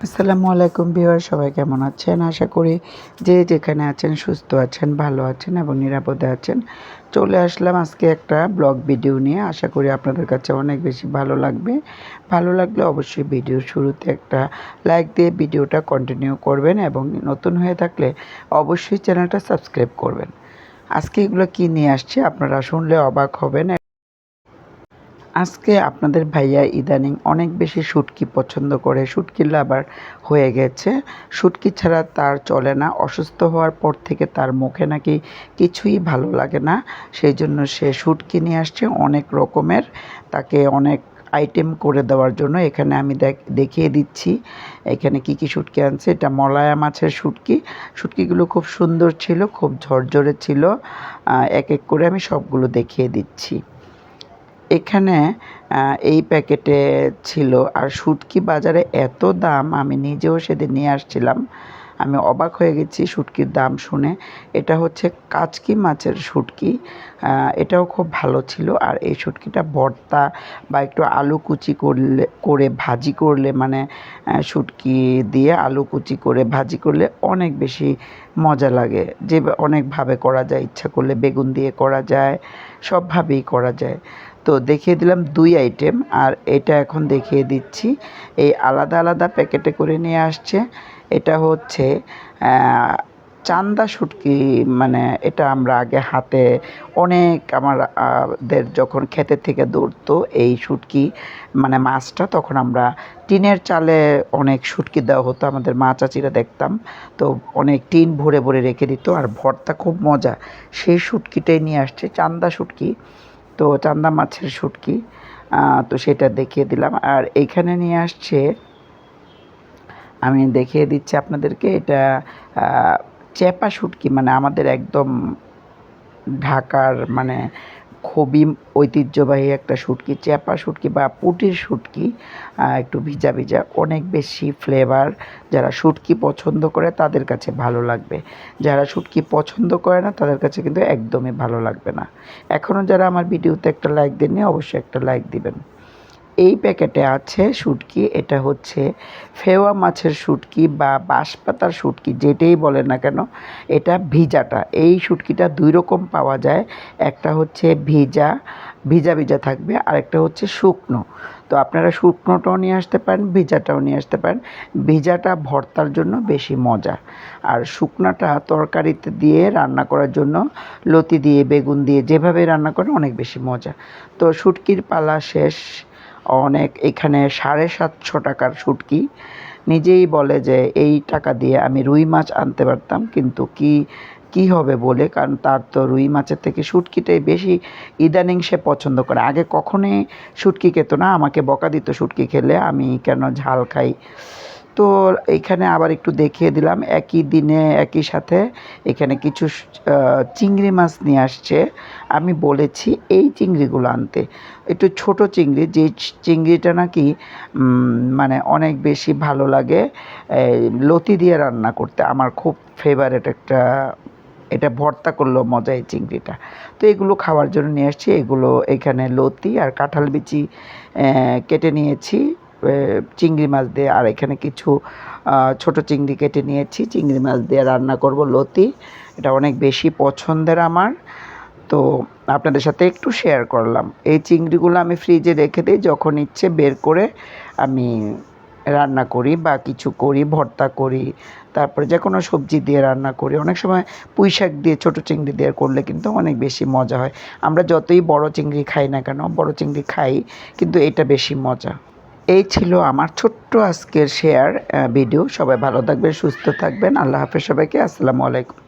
আসসালামু আলাইকুম বিহার সবাই কেমন আছেন? আশা করি যে যেখানে আছেন সুস্থ আছেন, ভালো আছেন এবং নিরাপদে আছেন। চলে আসলাম আজকে একটা ব্লগ ভিডিও নিয়ে। আশা করি আপনাদের কাছে অনেক বেশি ভালো লাগবে। ভালো লাগলে অবশ্যই ভিডিওর শুরুতে একটা লাইক দিয়ে ভিডিওটা কন্টিনিউ করবেন এবং নতুন হয়ে থাকলে অবশ্যই চ্যানেলটা সাবস্ক্রাইব করবেন। আজকে এগুলো কী নিয়ে আসছে আপনারা শুনলে অবাক হবেন আজকে আপনাদের ভাইয়া ইদানিং অনেক বেশি শুটকি পছন্দ করে। শুটকি লাভার হয়ে গেছে। শুটকি ছাড়া তার চলে না। অসুস্থ হওয়ার পর থেকে তার মুখে নাকি কিছুই ভালো লাগে না। সেই জন্য সে শুটকি নিয়ে আসছে অনেক রকমের। তাকে অনেক আইটেম করে দেওয়ার জন্য এখানে আমি দেখিয়ে দিচ্ছি। এখানে কি কি শুটকি আনছে? এটা মলায়া মাছের শুটকি। শুটকিগুলো খুব সুন্দর ছিল, খুব ঝরঝরে ছিল। এক এক করে আমি সবগুলো দেখিয়ে দিচ্ছি। এখানে এই প্যাকেটে ছিল। আর শুটকি বাজারে এত দাম, আমি নিজেও সেদিন নিয়ে আসছিলাম। আমি অবাক হয়ে গেছি শুটকির দাম শুনে। এটা হচ্ছে কাচকি মাছের শুটকি এটাও খুব ভালো ছিল। আর এই শুটকিটা ভর্তা বা একটু আলু কুচি করলে, করে ভাজি করলে মানে শুটকি দিয়ে আলু কুচি করে ভাজি করলে অনেক বেশি মজা লাগে। যে অনেকভাবে করা যায়, ইচ্ছা করলে বেগুন দিয়ে করা যায়, সবভাবেই করা যায়। তো দেখিয়ে দিলাম দুই আইটেম আর এটা এখন দেখিয়ে দিচ্ছি। এই আলাদা আলাদা প্যাকেটে করে নিয়ে আসছে। এটা হচ্ছে চান্দা শুটকি মানে এটা আমরা আগে হাতে অনেক আমাদের যখন ক্ষেতের থেকে দৌড়তো এই শুটকি মানে মাছটা তখন আমরা টিনের চালে অনেক শুটকি দেওয়া হতো, আমাদের মা চাচিরা দেখতাম। তো অনেক টিন ভরে ভরে রেখে দিত, আর ভর্তা খুব মজা। সেই শুটকিটাই নিয়ে আসছে, চান্দা শুটকি। তো চান্দা মাছের শুটকি তো সেটা দেখিয়ে দিলাম। আর এইখানে নিয়ে আসছে, আমি দেখিয়ে দিচ্ছি আপনাদেরকে, এটা চ্যাপা শুটকি মানে আমাদের একদম ঢাকার মানে খুবই ঐতিহ্যবাহী একটা শুটকি, চ্যাপা শুটকি বা পুটির শুটকি একটু ভিজা ভিজা। অনেক বেশি ফ্লেভার যারা শুটকি পছন্দ করে তাদের কাছে ভালো লাগবে। যারা শুটকি পছন্দ করে না তাদের কাছে কিন্তু একদমই ভালো লাগবে না। এখনও যারা আমার ভিডিওতে একটা লাইক দেননি অবশ্যই একটা লাইক দিবেন। এই প্যাকেটে আছে শুটকি, এটা হচ্ছে ফেওয়া মাছের শুটকি বা বাঁশপাতার শুটকি, যেটাই বলে না কেন, এটা ভিজাটা। এই শুটকিটা দুই রকম পাওয়া যায়, একটা হচ্ছে ভিজা ভিজা ভিজা থাকবে, আরেকটা হচ্ছে শুকনো। তো আপনারা শুকনোটাও নিয়ে আসতে পারেন, ভিজাটাও নিয়ে আসতে পারেন। ভিজাটা ভর্তার জন্য বেশি মজা। আর শুকনাটা তরকারিতে দিয়ে রান্না করার জন্য লতি দিয়ে, বেগুন দিয়ে, যেভাবে রান্না করে অনেক বেশি মজা। তো শুটকির পালা শেষ। অনেক, এখানে সাড়ে সাতশো টাকার শুটকি নিজেই বলে যে, এই টাকা দিয়ে আমি রুই মাছ আনতে পারতাম, কিন্তু কি কি হবে বলে? কারণ তার তো রুই মাছের থেকে শুটকিটাই বেশি ইদানিং সে পছন্দ করে। আগে কখনোই শুটকি খেত না, আমাকে বকা দিত শুটকি খেলে, আমি কেন ঝাল খাই? তো এইখানে আবার একটু দেখিয়ে দিলাম। একই দিনে, একই সাথে এখানে কিছু চিংড়ি মাছ নিয়ে আসছে। আমি বলেছি এই চিংড়িগুলো আনতে। একটু ছোট চিংড়ি, যে চিংড়িটা নাকি মানে অনেক বেশি ভালো লাগে লতি দিয়ে রান্না করতে। আমার খুব ফেভারেট একটা, এটা ভর্তা করল মজা এই চিংড়িটা। তো এগুলো খাওয়ার জন্য নিয়ে আসছি। এগুলো এখানে লতি আর কাঁঠাল বিচি কেটে নিয়েছি। চিংড়ি মাছ দিয়ে, আর এখানে কিছু ছোট চিংড়ি কেটে নিয়েছি। চিংড়ি মাছ দিয়ে রান্না করব লতি। এটা অনেক বেশি পছন্দের আমার। তো আপনাদের সাথে একটু শেয়ার করলাম। এই চিংড়িগুলো আমি ফ্রিজে রেখে দিই, যখন ইচ্ছে বের করে আমি রান্না করি বা কিছু করি, ভর্তা করি, তারপরে যে কোনো সবজি দিয়ে রান্না করি। অনেক সময় পুঁই শাক দিয়ে, ছোটো চিংড়ি দিয়ে করলে কিন্তু অনেক বেশি মজা হয়। আমরা যতই বড় চিংড়ি খাই না কেন, বড় চিংড়ি খাই, কিন্তু এটা বেশি মজা। এই ছিল আমার ছোট্ট আজকের শেয়ার ভিডিও সবাই ভালো থাকবেন, সুস্থ থাকবেন। আল্লাহ হাফেজ সবাইকে। আসসালামু আলাইকুম।